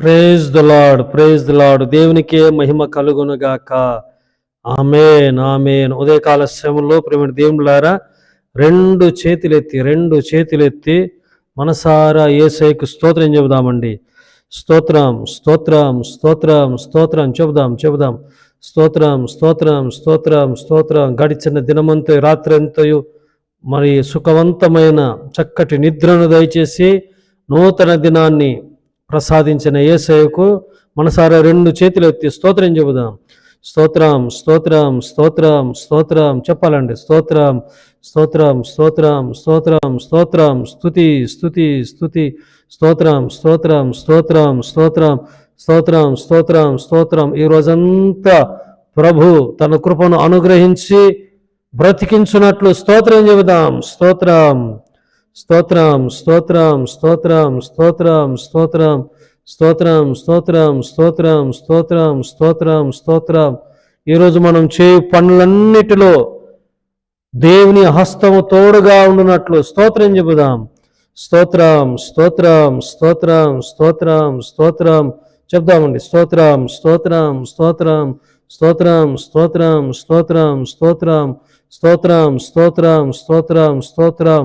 Praise the Lord praise the Lord దేవునికే మహిమ కలుగునుగాక. Amen amen. ఉదయకాల శ్రమంలో ప్రేమ దేవులారా రెండు చేతులెత్తి రెండు చేతులెత్తి మనసారా ఏసైకు స్తోత్రం చెబుదామండి. స్తోత్రం స్తోత్రం స్తోత్రం స్తోత్రం చెబుదాం చెబుదాం. స్తోత్రం స్తోత్రం స్తోత్రం స్తోత్రం. గడిచిన దినమంతో రాత్రంతయు మరి సుఖవంతమైన చక్కటి నిద్రను దయచేసి నూతన దినాన్ని ప్రసాదించిన ఏసయకు మనసారా రెండు చేతులు ఎత్తి స్తోత్రం చెబుదాం. స్తోత్రం స్తోత్రం స్తోత్రం స్తోత్రం. చెప్పాలండి. స్తోత్రం స్తోత్రం స్తోత్రం స్తోత్రం స్తోత్రం. స్థుతి స్థుతి స్థుతి స్తోత్రం స్తోత్రం స్తోత్రం స్తోత్రం. స్తోత్రం స్తోత్రం స్తోత్రం. ఈ రోజంతా ప్రభు తన కృపను అనుగ్రహించి బ్రతికించున్నట్లు స్తోత్రం చెబుదాం. స్తోత్రం. స్తోత్రం స్తోత్రం స్తోత్రం స్తోత్రం స్తోత్రం స్తోత్రం స్తోత్రం స్తోత్రం స్తోత్రం స్తోత్రం స్తోత్రం ఈరోజు మనం చేయు పనులన్నిటిలో దేవుని హస్తము తోడుగా ఉండునట్లు స్తోత్రం చెబుదాం స్తోత్రం స్తోత్రం స్తోత్రం స్తోత్రం స్తోత్రం చెప్దామండి స్తోత్రం స్తోత్రం స్తోత్రం స్తోత్రం స్తోత్రం స్తోత్రం స్తోత్రం స్తోత్రం స్తోత్రం స్తోత్రం స్తోత్రం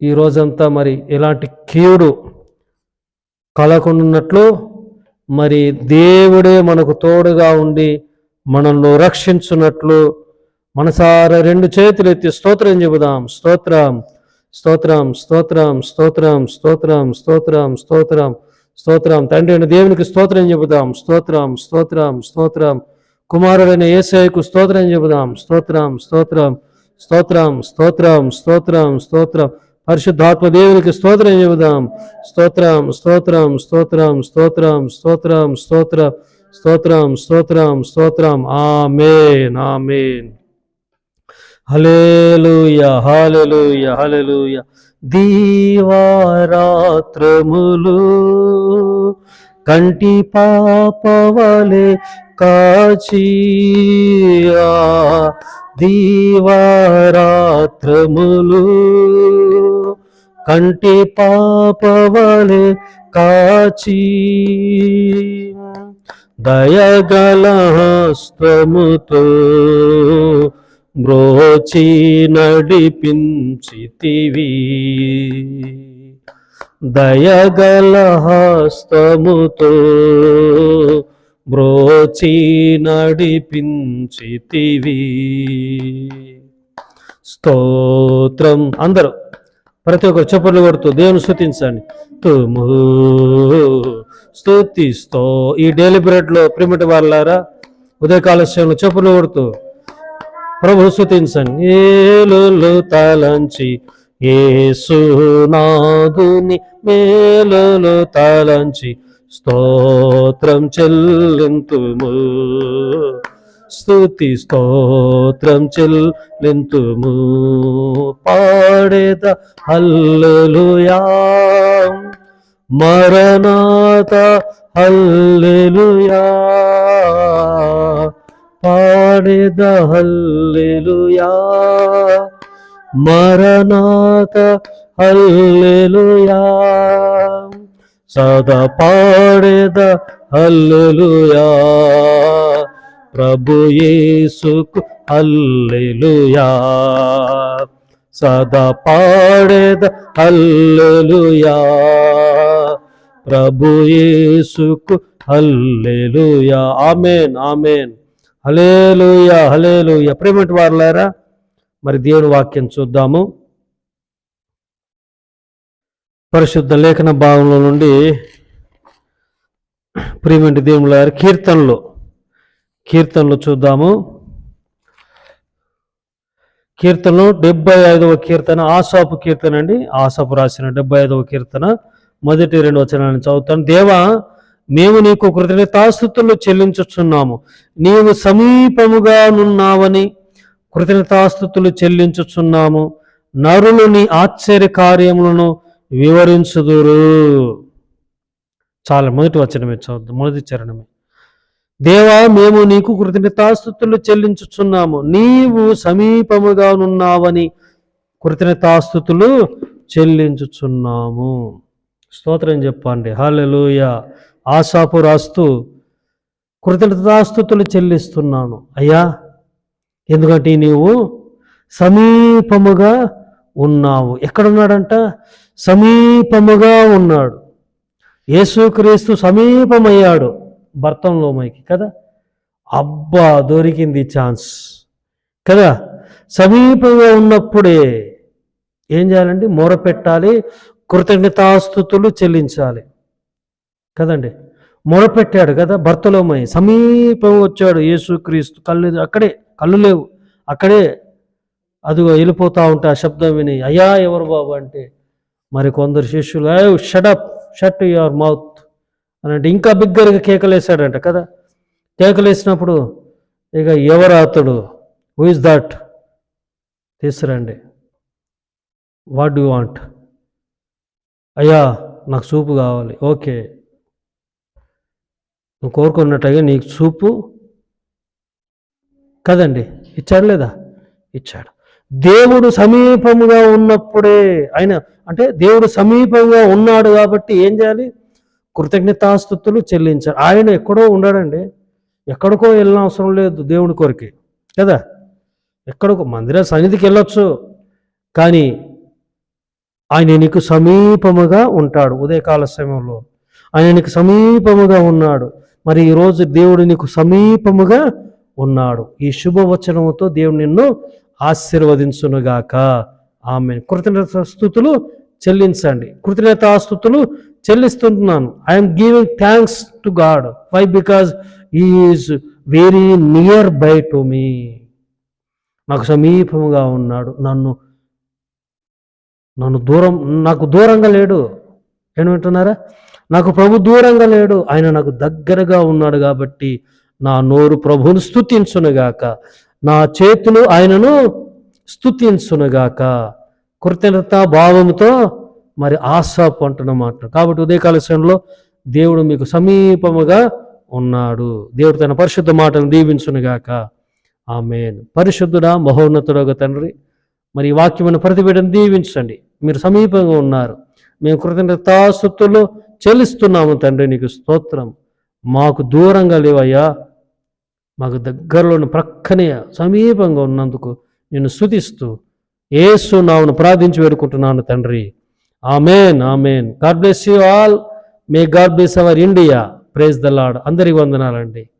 ఈ రోజంతా మరి ఎలాంటి కీడు కలగకున్నట్లు మరి దేవుడే మనకు తోడుగా ఉండి మనల్ని రక్షించున్నట్లు మనసార రెండు చేతులు ఎత్తి స్తోత్రం చెబుదాం స్తోత్రం స్తోత్రం స్తోత్రం స్తోత్రం స్తోత్రం స్తోత్రం స్తోత్రం స్తోత్రం తండ్రి అయిన దేవునికి స్తోత్రం చెబుదాం స్తోత్రం స్తోత్రం స్తోత్రం కుమారుడైన ఏసయ్యకు స్తోత్రం చెబుదాం స్తోత్రం స్తోత్రం స్తోత్రం స్తోత్రం స్తోత్రం స్తోత్రం పరిశుద్ధాత్మ దేవునికి స్తోత్రం చెబుదాం. స్తోత్రం స్తోత్రం స్తోత్రం స్తోత్రం స్తోత్రం స్తోత్ర స్తోత్రం స్తోత్రం స్తోత్రం. Amen amen. Hallelujah hallelujah hallelujah దీవారాత్రములు కంటి పాపవలే కాచి దీవారాత్రములు కంటి పాపవలె కాచి దయగల హస్తముతో బ్రోచి నడిపించితివి. దయగల హస్తముతో బ్రోచి నడిపించితివి. స్తోత్రం. అందరూ ప్రతి ఒక్కరు చప్పట్లు కొడుతూ దేవుని స్థుతించండి తుము స్థుతిస్తో ఈ డైలీ బ్రెడ్లో ప్రిమిటి వాళ్ళారా ఉదయకాల సమయంలో చప్పులు కొడుతూ ప్రభు స్థుతించండి ఏలు తలంచి ఏసునాదుని మేలు తలంచి స్తోత్రం చెల్లింతుము. స్తుతి స్తోత్రం చెల్లింతుము. పాడేద హల్లెలూయా. మరణాత హల్లెలూయా. పాడేద హల్లెలూయా. మరణాత హల్లెలూయా. సదా పాడేద అల్లుయా ప్రభు యేసుకు అల్లుయా సదా పాడేద అల్లుయా ప్రభు యేసుకు alleluia amen amen. Hallelujah hallelujah ప్రేమటి వారులారా మరి దేవుని వాక్యం చూద్దాము. పరిశుద్ధ లేఖన భావంలో నుండి ప్రియమంటి దేవుల కీర్తనలు కీర్తనలు చూద్దాము. కీర్తనలు డెబ్బై ఐదవ కీర్తన ఆసాపు కీర్తన అండి. ఆసాపు రాసిన డెబ్బై ఐదవ కీర్తన మొదటి రెండు వచనాలను చదువుతాను. దేవా మేము నీకు కృతజ్ఞతాస్థుతులు చెల్లించుచున్నాము. నీవు సమీపముగా నున్నావని కృతజ్ఞతాస్థుతులు చెల్లించుచున్నాము. నరులు నీ ఆశ్చర్య కార్యములను వివరించుదురు. చాలా మొదటి వచనమే చదువు మొదటి చరణమే. దేవా మేము నీకు కృతజ్ఞతాస్థుతులు చెల్లించుచున్నాము. నీవు సమీపముగా ఉన్నావని కృతజ్ఞతాస్థుతులు చెల్లించుచున్నాము. స్తోత్రం చెప్పండి. హాలెలుయ ఆశాపు రాస్తూ కృతజ్ఞతాస్థుతులు చెల్లిస్తున్నాను. అయ్యా ఎందుకంటే నీవు సమీపముగా ఉన్నావు. ఎక్కడున్నాడంట? సమీపముగా ఉన్నాడు. యేసుక్రీస్తు సమీపమయ్యాడు. భర్తంలోమైకి కదా? అబ్బా దొరికింది ఛాన్స్. కదా? సమీపంగా ఉన్నప్పుడే ఏం చేయాలండి? మొరపెట్టాలి. కృతజ్ఞతాస్థుతులు చెల్లించాలి. కదండి? మొరపెట్టాడు కదా భర్తలోమై సమీపం వచ్చాడు యేసుక్రీస్తు. కళ్ళు అక్కడే కళ్ళు లేవు. అక్కడే అదిగో వెళ్ళిపోతూ ఉంటే ఆ శబ్దం విని అయ్యా ఎవరు బాబు? అంటే మరి కొందరు శిష్యులు షడప్ షట్ యువర్ మౌత్ అని అంటే ఇంకా బిగ్గరగా కేకలేశాడంట కదా. కేకలేసినప్పుడు ఇక ఎవరు అతడు? హూ ఇస్ దట్ తీసురండి వాట్ డూ వాంట్ అయ్యా నాకు సూపు కావాలి. ఓకే. నువ్వు కోరుకున్నట్టుగా నీకు సూపు కదండి ఇచ్చాడు లేదా? ఇచ్చాడు. దేవుడు సమీపముగా ఉన్నప్పుడే ఆయన అంటే దేవుడు సమీపంగా ఉన్నాడు కాబట్టి ఏం చేయాలి? కృతజ్ఞతాస్థుతులు చెల్లించాలి. ఆయన ఎక్కడో ఉన్నాడండి ఎక్కడికో వెళ్ళిన అవసరం లేదు దేవుడి కొరికి. కదా? ఎక్కడికో మందిర సన్నిధికి వెళ్ళొచ్చు. కానీ ఆయన నీకు సమీపముగా ఉంటాడు ఉదయకాల సమయంలో. ఆయన నీకు సమీపముగా ఉన్నాడు. మరి ఈరోజు దేవుడు నీకు సమీపముగా ఉన్నాడు. ఈ శుభవచనముతో దేవుడు నిన్ను ఆశీర్వదించునుగాక. ఆమె కృతజ్ఞత స్థుతులు చెల్లించండి. కృతజ్ఞతాస్థుతులు చెల్లిస్తుంటున్నాను. I'm giving thanks to God why because is very near by to me నాకు సమీపముగా ఉన్నాడు. నన్ను నన్ను దూరం నాకు దూరంగా లేడు. ఏమంటున్నారా నాకు ప్రభు దూరంగా లేడు. ఆయన నాకు దగ్గరగా ఉన్నాడు కాబట్టి నా నోరు ప్రభువును స్థుతించునుగాక. నా చేతులు ఆయనను స్తుతించునుగాక. కృతజ్ఞత భావంతో మరి ఆశాపు అంటున్నమాట కాబట్టి ఉదయకాల సమయంలో దేవుడు మీకు సమీపముగా ఉన్నాడు. దేవుడు తన పరిశుద్ధ మాటను దీవించునుగాక. ఆమె పరిశుద్ధుడా ఒక తండ్రి మరి ఈ వాక్యమైన ప్రతిబిడను దీవించండి. మీరు సమీపంగా ఉన్నారు. మేము కృతజ్ఞతాస్తుతులు చెల్లిస్తున్నాము తండ్రి నీకు స్తోత్రం. మాకు దూరంగా లేవయ్యా. మాకు దగ్గరలోని ప్రక్కనే సమీపంగా ఉన్నందుకు నేను స్థుతిస్తూ ఏసు నావును ప్రార్థించి వేడుకుంటున్నాను తండ్రి. Amen amen. God bless you all. May God bless our India. Praise the Lord అందరికి వందనాలండి.